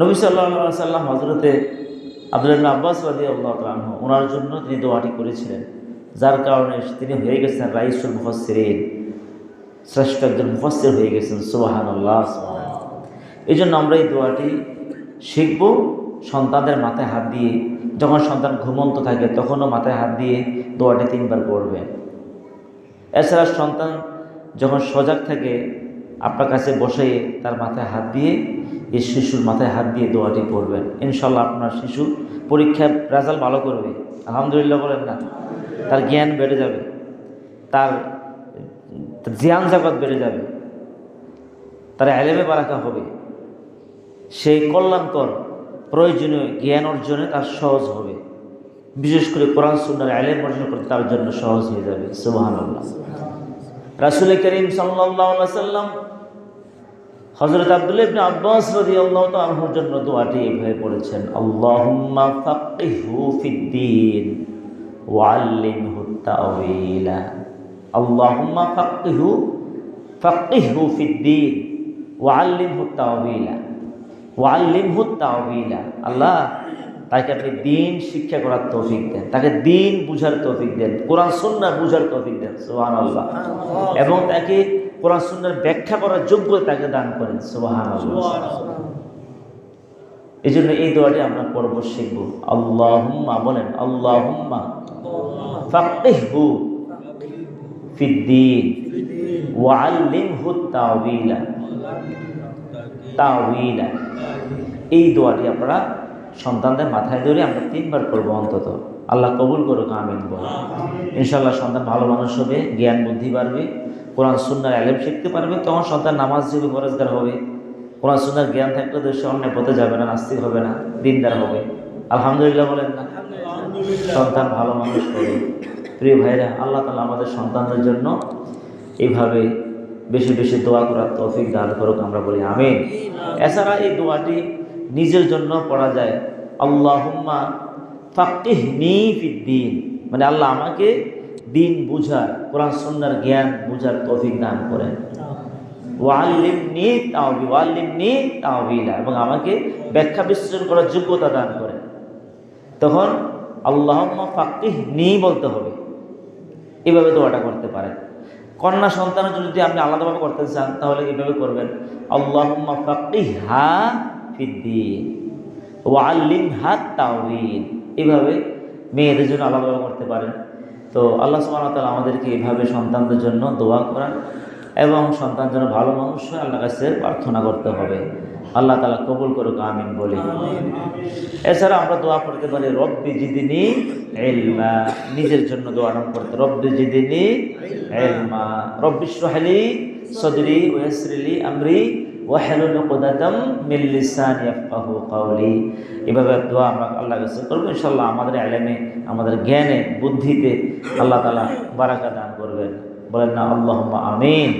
নবী সাল্লাহ সাল্লাম হজরতে আব্দুল্লাহ আব্বাস রাদি আল্লাহ ওনার জন্য তিনি দোয়াটি করেছিলেন। যার কারণে তিনি হয়ে গেছেন রাইসুল মুফসরিন শ্রেষ্ঠ একজন মুফসির হয়ে গেছেন সুবাহান আল্লাহ এই জন্য আমরা এই দোয়াটি শিখব সন্তানদের মাথায় হাত দিয়ে। যখন সন্তান ঘুমন্ত থাকে, তখনও মাথায় হাত দিয়ে দোয়াটি তিনবার পড়বেন। এছাড়া সন্তান যখন সজাগ থাকে আপনার কাছে বসে তার মাথায় হাত দিয়ে, এই শিশুর মাথায় হাত দিয়ে দোয়াটি পড়বেন। ইনশাল্লাহ আপনার শিশু পরীক্ষার রেজাল্ট ভালো করবে। আলহামদুলিল্লাহ বলেন না। তার জ্ঞান বেড়ে যাবে। তার জ্ঞান জগৎ বেড়ে যাবে। তার এলেমে বারাকা হবে। সেই কল্যাণকর, প্রয়োজনীয় জ্ঞান অর্জনে তার সহজ হবে। বিশেষ করে কোরআন সুন্নার আলেম অর্জন করতে তার জন্য সহজ হয়ে যাবে। সুবাহান রাসুল করিম সাল্লাম হজরত আব্দুল ইবনে আব্বাস রাদিয়াল্লাহু তাআলার জন্য দোয়াটি এইভাবে পড়েছেন, আল্লাহুম্মা ফাক্কিহু ফিদ্দিন ওয়া আল্লিমহু তাওয়িলা আল্লাহুম্মা ফাক্কিহু ফাক্কিহু ফিদ্দিন ওয়া আল্লিমহু তাওয়িলা ওয়া আল্লিমহু তাওয়িলা আল্লাহ তাকে আপনি দিন শিক্ষা করার তৌফিক দেন। তাকে দিন বুঝার তৌফিক দেন। কোরআন সুন্নাহ বুঝার তৌফিক দেন। সোহান আল্লাহ এবং তাকে কোরআন সুন্নার ব্যাখ্যা করার যোগ্য তাকে দান করেন। সুবাহান এই জন্য এই দোয়াটি আমরা পর্ব শিখব। আল্লাহুম্মা বলেন আল্লাহুম্মা ফাক্কিহু ফিদ্দিন ওয়াল্লিমহু তাওয়িলা। তাওয়িলা। এই দোয়াটি আপনারা সন্তানদের মাথায় ধরে আমরা তিনবার করব অন্তত। আল্লাহ কবুল করুক আমিন বল ইনশাল্লাহ সন্তান ভালো মানুষ হবে জ্ঞান বুদ্ধি বাড়বে কোরআন সুন্নার আলেম শিখতে পারবে তখন সন্তান নামাজ জীবী ফরজগার হবে। কোরআন সুন্নার জ্ঞান থাকলে তো সে অন্য পথে যাবে না নাস্তিক হবে না দিনদার হবে। আলহামদুলিল্লাহ বলেন না? সন্তান ভালো মানুষ হবে। প্রিয় ভাইরা আল্লাহ তালা আমাদের সন্তানদের জন্য এইভাবে বেশি বেশি দোয়া করার তৌফিক দান করুক আমরা বলি আমিন। এছাড়া এই দোয়াটি নিজের জন্য পড়া যায়। আল্লাহুম্মা ফাক্কিহ নি ফিদ্দিন মানে আল্লাহ আমাকে দিন বুঝার কোরআন সুন্নার জ্ঞান বুঝার তৌফিক দান করেন। ওয়াল্লিম নি তাওবি ওয়াল্লিম নি তাওবিলা এবং আমাকে ব্যাখ্যা বিশ্লেষণ করার যোগ্যতা দান করেন। তখন আল্লাহম্মা ফাক্কিহ নি বলতে হবে। এভাবে দোয়াটা করতে পারেন। কন্যা সন্তানের জন্য যদি আপনি আলাদাভাবে করতে চান তাহলে এইভাবে করবেন। আল্লাহম্মা ফাক্কিহ হা ফিদ্দিন। ওয়াল্লিম হাত তাওবিল এভাবে মেয়েদের জন্য আলাদা করতে পারেন। তো আল্লাহ ওয়া আমাদেরকে এভাবে সন্তানদের জন্য দোয়া করান এবং সন্তান যেন ভালো মানুষ হয় আল্লাহ কাছে প্রার্থনা করতে হবে। আল্লাহ তালা কবুল করুক, আমিন বলি। এছাড়া আমরা দোয়া করতে পারি, রব্বি জিদিনি এলমা নিজের জন্য দোয়া নাম করতে, রব্বি জিদিনি এলমা রব্বি সোহালি সদরি ওয়াসরিলি আমরি। ওয়াহেলুল কুদাতাম মিন লিসানি ইয়াফকাহু কাওলি। এভাবে দোয়া আমরা আল্লাহ কাছে করব, ইনশাআল্লাহ আমাদের এলেমে আমাদের জ্ঞানে, বুদ্ধিতে আল্লাহ তালা বারাকা দান করবেন। বলেন না আল্লাহুম্মা আমিন।